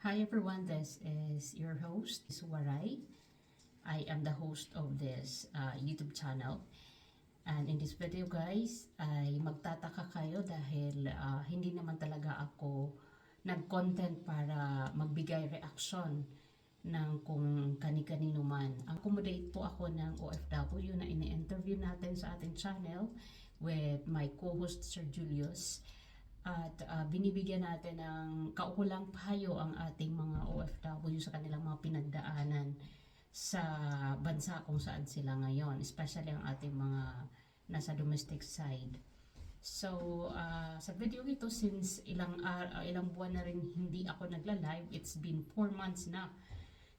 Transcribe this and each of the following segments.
Hi everyone, this is your host, Suwaray. I am the host of this uh, YouTube channel. And in this video guys, ay magtataka kayo dahil uh, hindi naman talaga ako nag-content para magbigay reaction ng kung kani-kanino man. Accommodate po ako ng OFW na ini-interview natin sa ating channel with my co-host Sir Julius at uh, binibigyan natin ng kaukulang payo ang ating mga OFW sa kanilang mga pinagdaanan sa bansa kung saan sila ngayon, especially ang ating mga nasa domestic side. So, uh, sa video ito, since ilang, uh, ilang buwan na rin hindi ako nagla-live, it's been 4 months na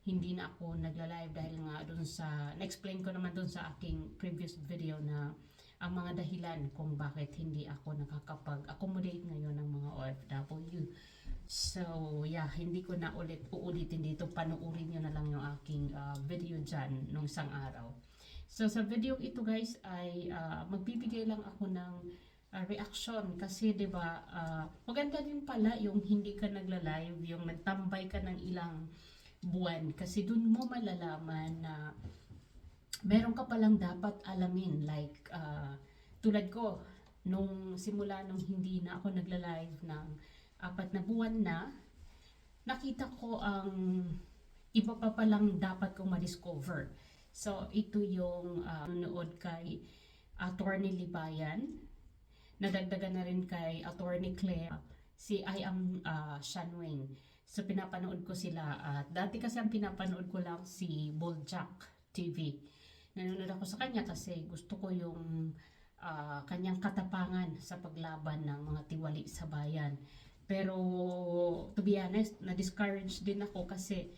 hindi na ako nagla-live dahil nga dun sa, na-explain ko naman dun sa aking previous video na ang mga dahilan kung bakit hindi ako nakakapag-accommodate ngayon ng mga OFW. So, yeah, hindi ko na ulit uulitin dito. Panuorin nyo na lang yung aking uh, video dyan nung isang araw. So, sa video ito guys ay uh, magbibigay lang ako ng uh, reaction kasi 'di ba uh, maganda din pala yung hindi ka nagla-live, yung nagtambay ka ng ilang buwan kasi dun mo malalaman na meron ka palang dapat alamin like uh, tulad ko nung simula nung hindi na ako nagla-live ng apat na buwan na nakita ko ang iba pa palang dapat kong ma-discover. So ito yung uh, nanonood kay Attorney Libayan nadagdagan na rin kay Attorney Claire si I am uh, Shanwing. So pinapanood ko sila at dati kasi ang pinapanood ko lang si Boljak TV. Nanonood ako sa kanya kasi gusto ko yung uh, kanyang katapangan sa paglaban ng mga tiwali sa bayan. Pero to be honest, na-discourage din ako kasi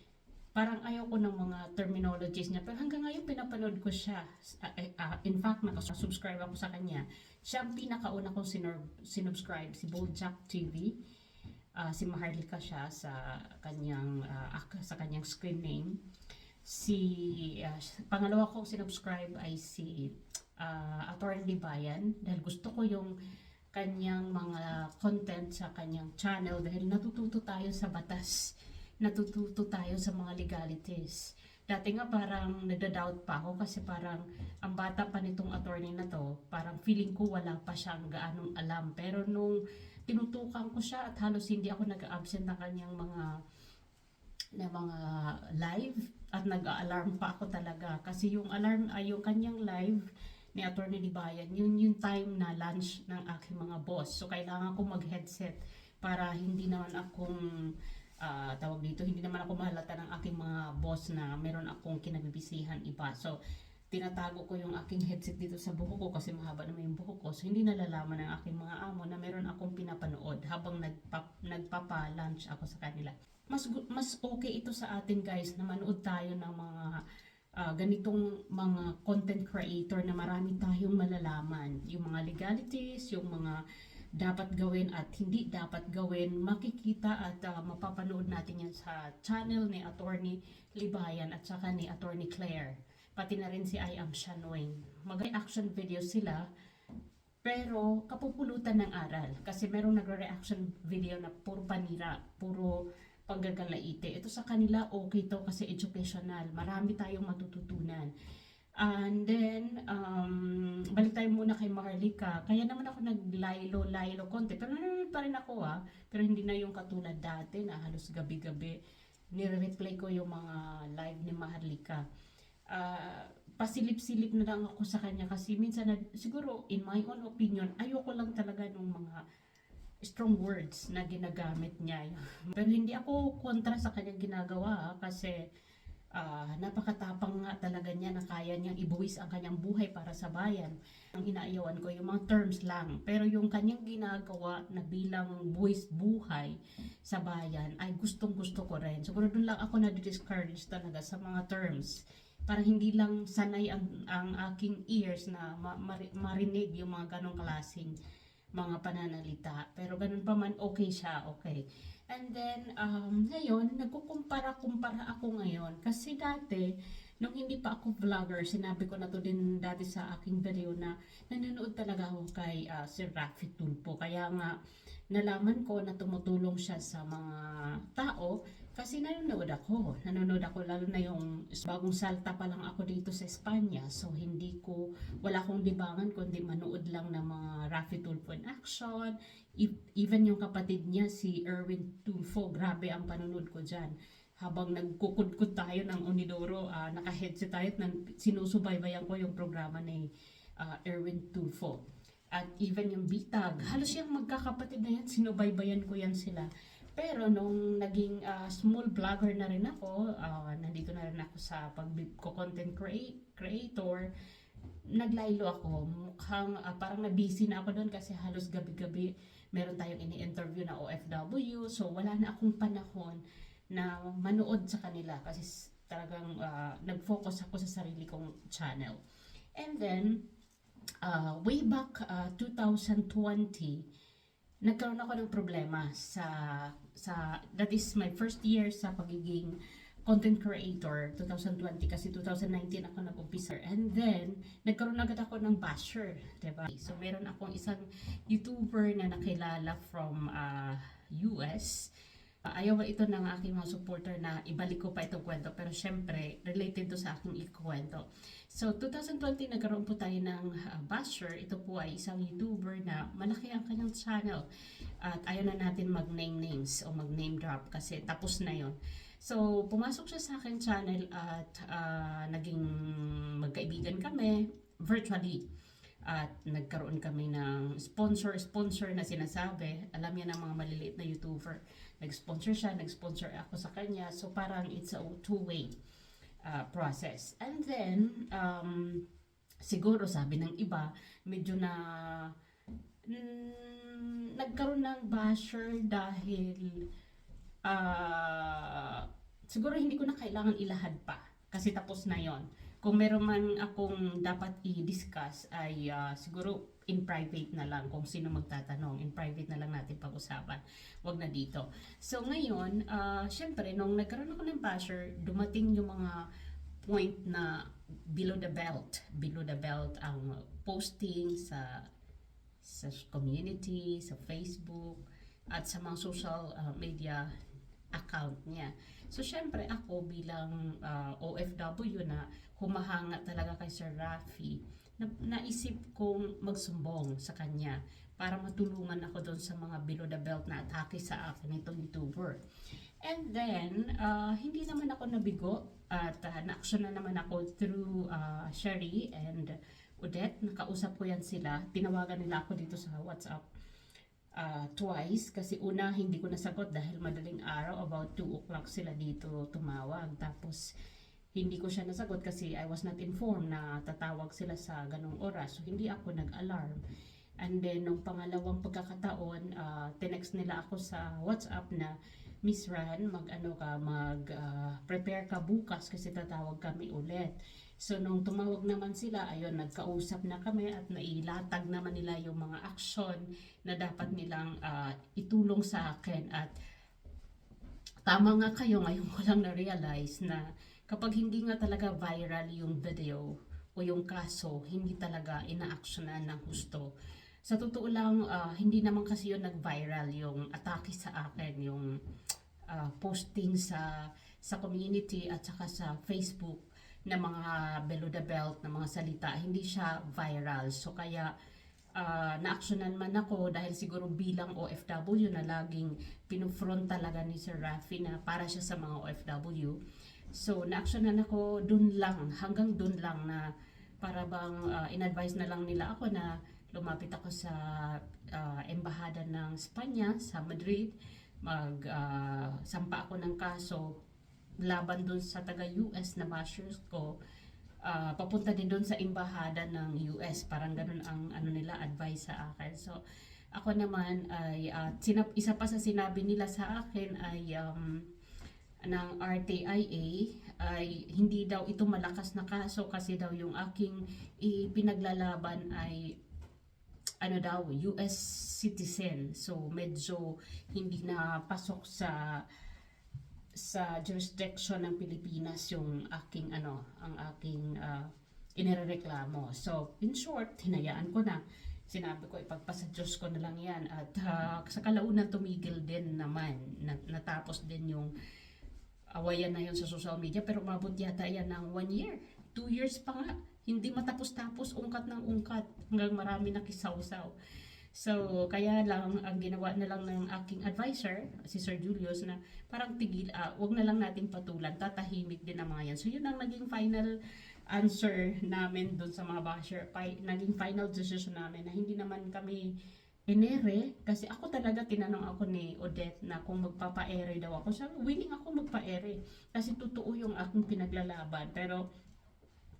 parang ayaw ko ng mga terminologies niya. Pero hanggang ngayon pinapanood ko siya. Uh, uh, in fact, nakasubscribe ako sa kanya. Siya ang pinakauna kong sinur- sinubscribe, si Bojack TV. Uh, si Maharlika siya sa kanyang uh, sa kanyang screen name. Si uh, pangalawa kong sinubscribe ay si uh, Attorney Bayan dahil gusto ko yung kanyang mga content sa kanyang channel dahil natututo tayo sa batas natututo tayo sa mga legalities. Dati nga parang nagda-doubt pa ako kasi parang ang bata pa nitong attorney na to, parang feeling ko wala pa siyang gaanong alam. Pero nung tinutukan ko siya at halos hindi ako nag-absent ng kanyang mga na mga live at nag-alarm pa ako talaga kasi yung alarm ay yung kanyang live ni Attorney Libayan, yun yung time na lunch ng aking mga boss. So kailangan ko mag-headset para hindi naman akong uh, tawag dito, hindi naman ako mahalata ng aking mga boss na meron akong kinabibisihan iba. So, tinatago ko yung aking headset dito sa buhok ko kasi mahaba naman yung buhok ko. So, hindi nalalaman ng aking mga amo na meron akong pinapanood habang nagpa, nagpapa-lunch ako sa kanila. Mas, mas okay ito sa atin guys na manood tayo ng mga uh, ganitong mga content creator na marami tayong malalaman. Yung mga legalities, yung mga dapat gawin at hindi dapat gawin, makikita at uh, mapapanood natin yan sa channel ni Attorney Libayan at saka ni Attorney Claire. Pati na rin si I Am Shanwing. Mag-reaction video sila pero kapupulutan ng aral kasi merong nagre-reaction video na puro panira, puro panggagalaite. Ito sa kanila okay to kasi educational. Marami tayong matututunan. And then, um, balik tayo muna kay Maharlika. Kaya naman ako naglaylo-laylo konti. Pero nanonood pa rin ako ah. Pero hindi na yung katulad dati na halos gabi-gabi. Nire-replay ko yung mga live ni Maharlika. Uh, pasilip-silip na lang ako sa kanya kasi minsan na, siguro in my own opinion, ayoko lang talaga ng mga strong words na ginagamit niya. Pero hindi ako kontra sa kanyang ginagawa kasi uh, napakatapang nga talaga niya na kaya niyang ibuwis ang kanyang buhay para sa bayan. Ang inaayawan ko yung mga terms lang. Pero yung kanyang ginagawa na bilang buwis buhay sa bayan ay gustong gusto ko rin. Siguro doon lang ako na-discourage talaga sa mga terms para hindi lang sanay ang, ang aking ears na ma- marinig yung mga ganong klaseng mga pananalita. Pero ganun pa man, okay siya, okay. And then, um, ngayon, nagkukumpara-kumpara ako ngayon. Kasi dati, nung hindi pa ako vlogger, sinabi ko na to din dati sa aking video na nanonood talaga ako kay uh, Sir Rafi Tulpo. Kaya nga, nalaman ko na tumutulong siya sa mga tao kasi nanonood ako. Nanonood ako lalo na yung bagong salta pa lang ako dito sa Espanya. So hindi ko, wala akong libangan kundi manood lang ng mga Rafi Tulfo in action. E- Even yung kapatid niya, si Erwin Tulfo, grabe ang panonood ko dyan. Habang nagkukudkod tayo ng Unidoro, ah, naka-headset tayo at sinusubaybayan ko yung programa ni ah, Erwin Tulfo. At even yung Bitag, halos yung magkakapatid na yan, sinubaybayan ko yan sila. Pero nung naging ah, small vlogger na rin ako, ah, nandito na rin ako sa pag-content creator, naglaylo ako. Mukhang ah, parang na-busy na ako doon kasi halos gabi-gabi meron tayong ini-interview na OFW. So wala na akong panahon na manood sa kanila kasi talagang ah, nag-focus ako sa sarili kong channel. And then, uh, way back uh, 2020, nagkaroon ako ng problema sa sa that is my first year sa pagiging content creator 2020 kasi 2019 ako nag-umpisa. And then nagkaroon agad ako ng basher diba? So meron akong isang YouTuber na nakilala from uh, US Uh, ayaw ito ng aking mga supporter na ibalik ko pa itong kwento pero syempre related to sa aking ikwento So, 2020 nagkaroon po tayo ng uh, basher. Ito po ay isang YouTuber na malaki ang kanyang channel. At ayaw na natin mag-name names o mag-name drop kasi tapos na yon. So, pumasok siya sa aking channel at uh, naging magkaibigan kami virtually. At nagkaroon kami ng sponsor-sponsor na sinasabi. Alam niya ng mga maliliit na YouTuber. Nag-sponsor siya, nag-sponsor ako sa kanya. So, parang it's a two-way uh, process. And then, um, siguro sabi ng iba, medyo na mm, nagkaroon ng basher dahil uh, siguro hindi ko na kailangan ilahad pa kasi tapos na yon. Kung meron man akong dapat i-discuss ay uh, siguro in private na lang kung sino magtatanong. In private na lang natin pag-usapan. Wag na dito. So ngayon, uh, syempre, nung nagkaroon ako ng basher, dumating yung mga point na below the belt. Below the belt ang posting sa sa community, sa Facebook, at sa mga social uh, media account niya. So, syempre ako bilang uh, OFW na humahanga talaga kay Sir Rafi, na, naisip kong magsumbong sa kanya para matulungan ako doon sa mga below the belt na atake sa akin itong YouTuber. And then, uh, hindi naman ako nabigo at uh, na-action na naman ako through uh, Sherry and Odette. Nakausap ko yan sila. Tinawagan nila ako dito sa WhatsApp uh, twice kasi una hindi ko nasagot dahil madaling araw about 2 o'clock sila dito tumawag tapos hindi ko siya nasagot kasi I was not informed na tatawag sila sa ganong oras. So hindi ako nag-alarm. And then nung pangalawang pagkakataon uh, tinext nila ako sa WhatsApp na Miss Ran mag ano ka mag uh, prepare ka bukas kasi tatawag kami ulit. So, nung tumawag naman sila, ayun, nagkausap na kami at nailatag naman nila yung mga action na dapat nilang uh, itulong sa akin. At tama nga kayo, ngayon ko lang na-realize na kapag hindi nga talaga viral yung video o yung kaso, hindi talaga ina-actionan ng gusto. Sa totoo lang, uh, hindi naman kasi yun nag-viral yung atake sa akin, yung uh, posting sa sa community at saka sa Facebook na mga below the belt na mga salita, hindi siya viral. So kaya uh, na-actionan man ako dahil siguro bilang OFW na laging pinufront talaga ni Sir Rafi na para siya sa mga OFW. So na-actionan ako dun lang, hanggang dun lang na para bang uh, in-advise na lang nila ako na lumapit ako sa uh, embahada ng Espanya sa Madrid mag uh, sampa ako ng kaso laban dun sa taga-US na bashers ko, uh, papunta din dun sa embahada ng US. Parang ganun ang ano nila advice sa akin. So, ako naman ay, uh, sinap, isa pa sa sinabi nila sa akin ay um, ng RTIA ay hindi daw ito malakas na kaso kasi daw yung aking ipinaglalaban ay ano daw, US citizen. So, medyo hindi na pasok sa sa jurisdiction ng Pilipinas yung aking ano, ang aking uh, inireklamo. So, in short, hinayaan ko na. sinabi ko ipagpasa Diyos ko na lang yan at ah, sa kalaunan tumigil din naman na, natapos din yung awayan na yun sa social media pero umabot yata yan ng one year. Two years pa nga. Hindi matapos-tapos ungkat ng ungkat hanggang marami nakisawsaw. So kaya lang ang ginawa na lang ng aking advisor si Sir Julius na parang tigil ah, wag na lang nating patulan tatahimik din ang mga yan. So yun ang naging final answer namin doon sa mga basher Fi- naging final decision namin na hindi naman kami inere kasi ako talaga tinanong ako ni Odette na kung magpapa-ere daw ako. Sabi willing ako magpa-ere. Kasi totoo yung aking pinaglalaban. Pero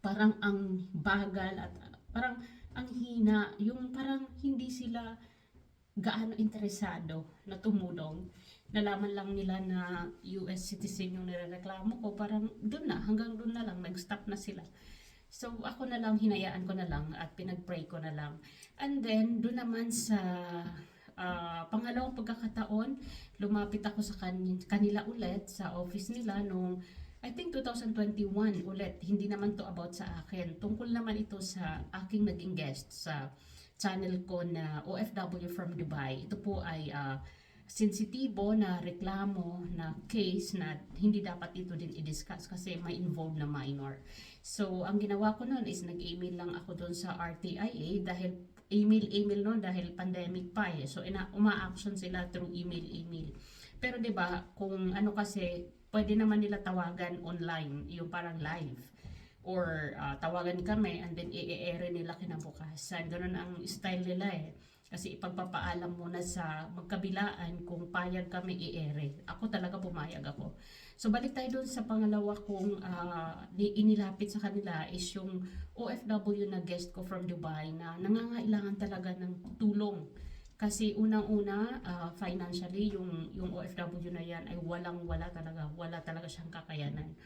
parang ang bagal at parang ang hina yung parang hindi sila gaano interesado na tumulong. Nalaman lang nila na US citizen yung nirereklamo ko. Parang doon na hanggang doon na lang nag-stop na sila So ako na lang, hinayaan ko na lang at pinag-pray ko na lang. And then, doon naman sa ah, pangalawang pagkakataon, lumapit ako sa kan- kanila ulit sa office nila nung I think 2021 ulit. Hindi naman to about sa akin. Tungkol naman ito sa aking naging guest sa channel ko na OFW from Dubai. Ito po ay ah, sensitibo na reklamo na case na hindi dapat ito din i-discuss kasi may involved na minor. So, ang ginawa ko noon is nag-email lang ako doon sa RTIA dahil email-email noon dahil pandemic pa eh. So, ina uma-action sila through email-email. Pero 'di ba, kung ano kasi pwede naman nila tawagan online, yung parang live or ah, tawagan kami and then i-ere nila kinabukasan. Ganun ang style nila eh. Kasi ipagpapaalam muna sa magkabilaan kung payag kami i-ere. Ako talaga pumayag ako. So balik tayo doon sa pangalawa kong ni- inilapit sa kanila is yung OFW na guest ko from Dubai na nangangailangan talaga ng tulong. Kasi unang-una, ah, financially, yung, yung OFW na yan ay walang-wala talaga. Wala talaga siyang kakayanan.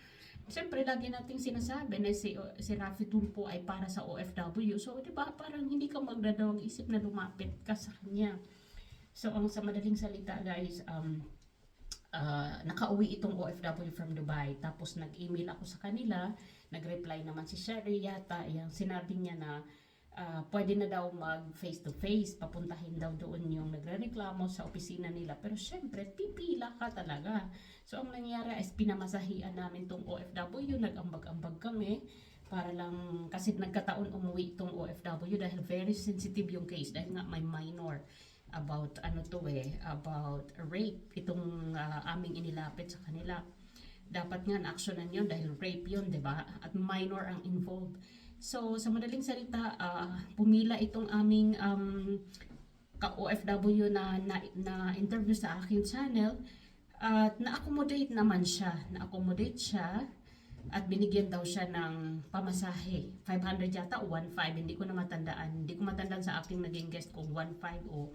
Siyempre, lagi nating sinasabi na si, si Rafi Tulpo ay para sa OFW. So, di ba, parang hindi ka magdadawang isip na lumapit ka sa kanya. So, ang sa madaling salita, guys, um, ah, nakauwi itong OFW from Dubai. Tapos, nag-email ako sa kanila. Nag-reply naman si Sherry yata. Yung sinabi niya na ah, pwede na daw mag face to face, papuntahin daw doon yung nagrereklamo sa opisina nila. Pero syempre, pipila ka talaga. So ang nangyari is pinamasahian namin tong OFW, nag-ambag-ambag kami para lang kasi nagkataon umuwi itong OFW dahil very sensitive yung case dahil nga may minor about ano to eh about rape itong ah, aming inilapit sa kanila dapat nga na-actionan yun dahil rape yun, di ba? At minor ang involved. So, sa madaling salita, ah, pumila itong aming um, ka-OFW na, na, na interview sa aking channel at na-accommodate naman siya. Na-accommodate siya at binigyan daw siya ng pamasahe. 500 yata o 1.5, hindi ko na matandaan. Hindi ko matandaan sa aking naging guest kung 1.5 o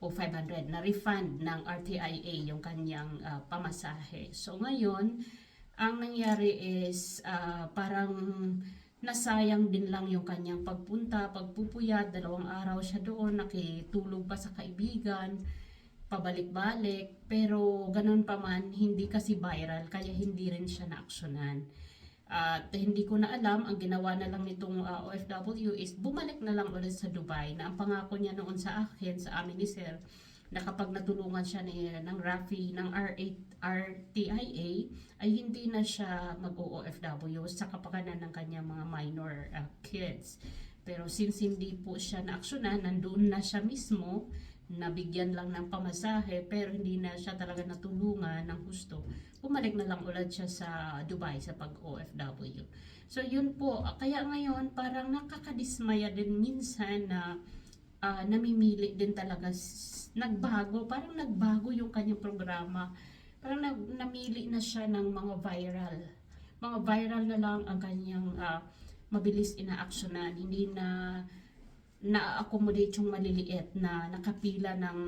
o 500 na refund ng RTIA yung kanyang ah, pamasahe. So ngayon, ang nangyari is ah, parang nasayang din lang yung kanyang pagpunta, pagpupuyat, dalawang araw siya doon, nakitulog pa sa kaibigan, pabalik-balik, pero ganun pa man, hindi kasi viral, kaya hindi rin siya na-actionan. At hindi ko na alam, ang ginawa na lang nitong uh, OFW is bumalik na lang ulit sa Dubai na ang pangako niya noon sa akin, sa amin ni Sir, na kapag natulungan siya ni, ng RAFI, ng R8, RTIA, ay hindi na siya mag-OFW sa kapakanan ng kanyang mga minor uh, kids. Pero since hindi po siya na-actionan, nandun na siya mismo, nabigyan lang ng pamasahe, pero hindi na siya talaga natulungan ng gusto bumalik na lang ulit siya sa Dubai sa pag-OFW. So yun po, kaya ngayon parang nakakadismaya din minsan na ah, namimili din talaga, nagbago, parang nagbago yung kanyang programa. Parang nag, namili na siya ng mga viral. Mga viral na lang ang kanyang ah, mabilis ina-actionan, hindi na na-accommodate yung maliliit na nakapila ng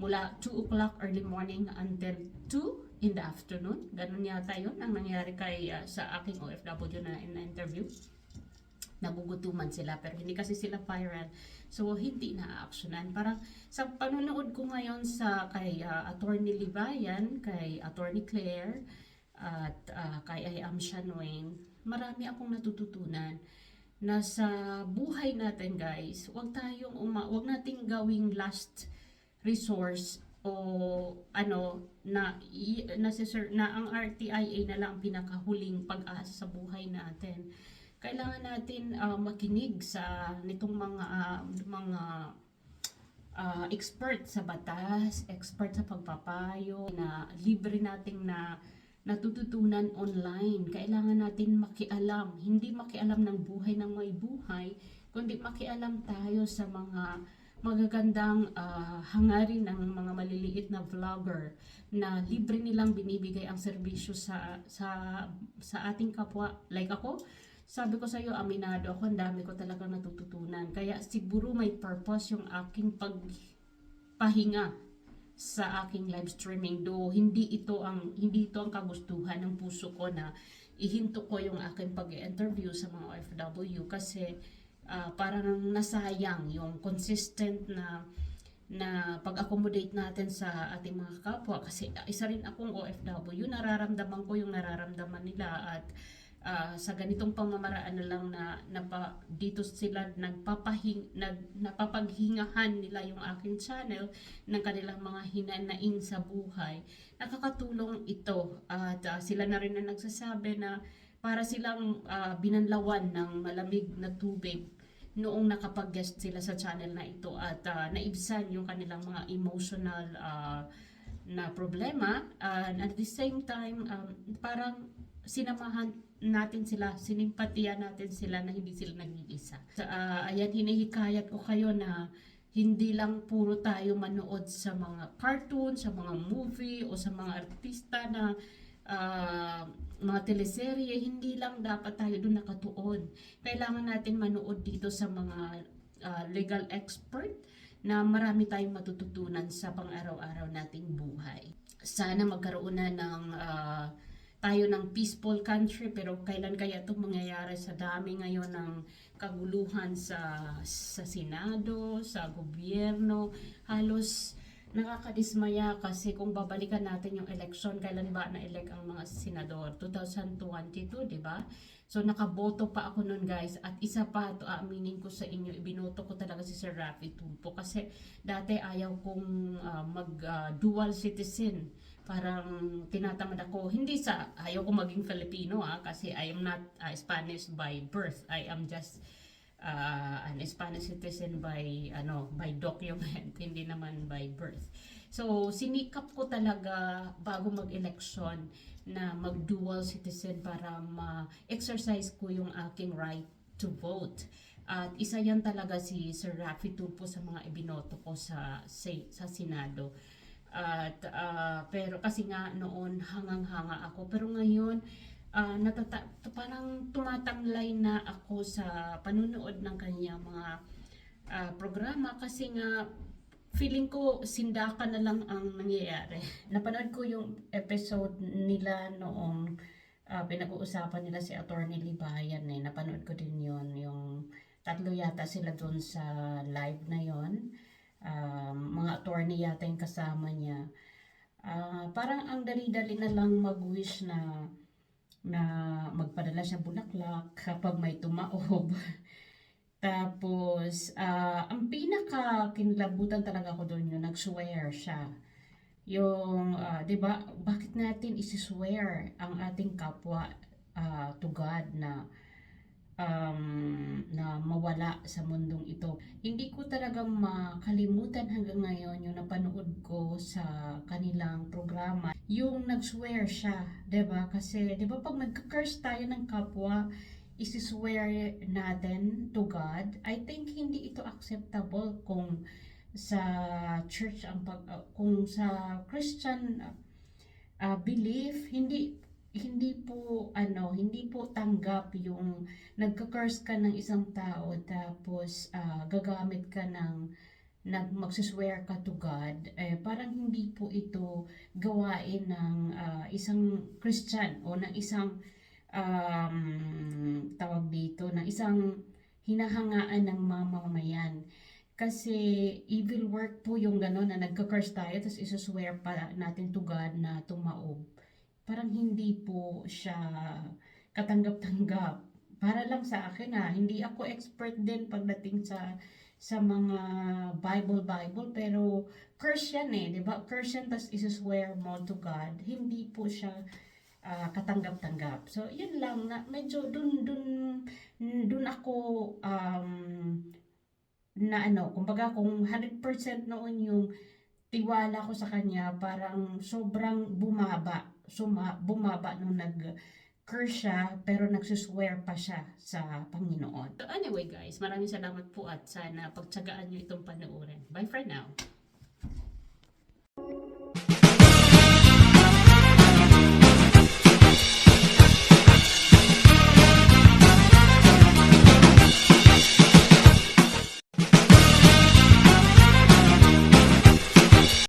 mula 2 o'clock early morning until 2 in the afternoon. Ganun yata yun ang nangyari kay ah, sa aking OFW na in interview. Nagugutuman sila pero hindi kasi sila viral. So hindi na-actionan. Parang sa panonood ko ngayon sa kay ah, Attorney Libayan, kay Attorney Claire, at ah, kay I am Shanwain, marami akong natututunan na sa buhay natin guys, wag tayong uma, wag nating gawing last resource o ano na na, na ang RTIA na lang ang pinakahuling pag-asa sa buhay natin. Kailangan natin ah, makinig sa nitong mga ah, mga ah, expert sa batas, expert sa pagpapayo, na libre nating na natututunan online. Kailangan natin makialam, hindi makialam ng buhay ng may buhay, kundi makialam tayo sa mga magagandang ah, hangarin ng mga maliliit na vlogger na libre nilang binibigay ang serbisyo sa sa sa ating kapwa like ako sabi ko sa iyo aminado ako ang dami ko talagang natututunan. Kaya siguro may purpose yung aking pagpahinga sa aking live streaming. Do hindi ito ang hindi ito ang kagustuhan ng puso ko na ihinto ko yung aking pag-interview sa mga OFW kasi ah, parang nasayang yung consistent na na pag-accommodate natin sa ating mga kapwa. Kasi isa rin akong OFW nararamdaman ko yung nararamdaman nila at ah, sa ganitong pamamaraan na lang na, napa, dito sila nagpapahing nag, napapaghingahan nila yung aking channel ng kanilang mga hinanaing sa buhay. Nakakatulong ito at ah, sila na rin na nagsasabi na para silang ah, binanlawan ng malamig na tubig noong nakapag-guest sila sa channel na ito at ah, naibsan yung kanilang mga emotional ah, na problema. And at the same time um, parang sinamahan natin sila, sinimpatiya natin sila na hindi sila nag-iisa. Ah, ayan, hinihikayat ko kayo na hindi lang puro tayo manood sa mga cartoon, sa mga movie o sa mga artista na ah, mga teleserye, hindi lang dapat tayo doon nakatuon. Kailangan natin manood dito sa mga ah, legal expert na marami tayong matututunan sa pang-araw-araw nating buhay. Sana magkaroon na ng ah, tayo ng peaceful country pero kailan kaya ito mangyayari sa dami ngayon ng kaguluhan sa sa Senado, sa gobyerno, halos nakakadismaya kasi kung babalikan natin yung election, kailan ba na-elect ang mga senador? 2022, di ba? So nakaboto pa ako nun guys at isa pa to aaminin ko sa inyo, ibinoto ko talaga si Sir Rafi Tulfo kasi dati ayaw kong ah, mag ah, dual citizen. Parang tinatamad ako, hindi sa ayaw ko maging Filipino ah, kasi I am not ah, Spanish by birth. I am just uh, an Spanish citizen by ano by document hindi naman by birth. So sinikap ko talaga bago mag-election na mag-dual citizen para ma-exercise ko yung aking right to vote. At isa yan talaga si Sir Rafi Tulfo sa mga ibinoto ko sa sa, sa Senado at ah, pero kasi nga noon hangang-hanga ako pero ngayon ah natata parang tumatamlay na ako sa panunood ng kanya mga ah, programa kasi nga feeling ko sindakan na lang ang nangyayari. Napanood ko yung episode nila noong ah, pinag-uusapan nila si Attorney Libayan eh. Napanood ko din yon yung tatlo yata sila doon sa live na yon. Um, mga attorney yata yung kasama niya. Ah, parang ang dali-dali na lang mag-wish na na magpadala siya bulaklak kapag may tumaob. Tapos, ah, ang pinaka kinlabutan talaga ko doon yung nag-swear siya. Yung, ah, 'di ba, bakit natin isi-swear ang ating kapwa ah, to God na um, na mawala sa mundong ito. Hindi ko talaga makalimutan hanggang ngayon yung napanood ko sa kanilang programa. Yung nag-swear siya, ba? Kasi 'di ba pag nagka-curse tayo ng kapwa, isi-swear natin to God, I think hindi ito acceptable kung sa church ang pag uh, kung sa Christian uh, belief hindi hindi po ano hindi po tanggap yung nagka-curse ka ng isang tao tapos ah, gagamit ka ng nag magsiswear ka to God eh parang hindi po ito gawain ng ah, isang Christian o ng isang um, tawag dito ng isang hinahangaan ng mamamayan. Kasi evil work po yung gano'n na nagka-curse tayo tapos isuswear pa natin to God na tumaob parang hindi po siya katanggap-tanggap para lang sa akin ha, hindi ako expert din pagdating sa sa mga Bible Bible pero curse yan eh, 'di ba? Curse yan tas isuswear mo to God. Hindi po siya ah, katanggap-tanggap. So, yun lang na medyo dun dun dun ako um, na ano, kumbaga kung 100% noon yung tiwala ko sa kanya, parang sobrang bumaba, suma, bumaba nung nag curse siya, pero nagsuswear pa siya sa Panginoon. So anyway guys, maraming salamat po at sana pagtsagaan nyo itong panoorin. Bye for now.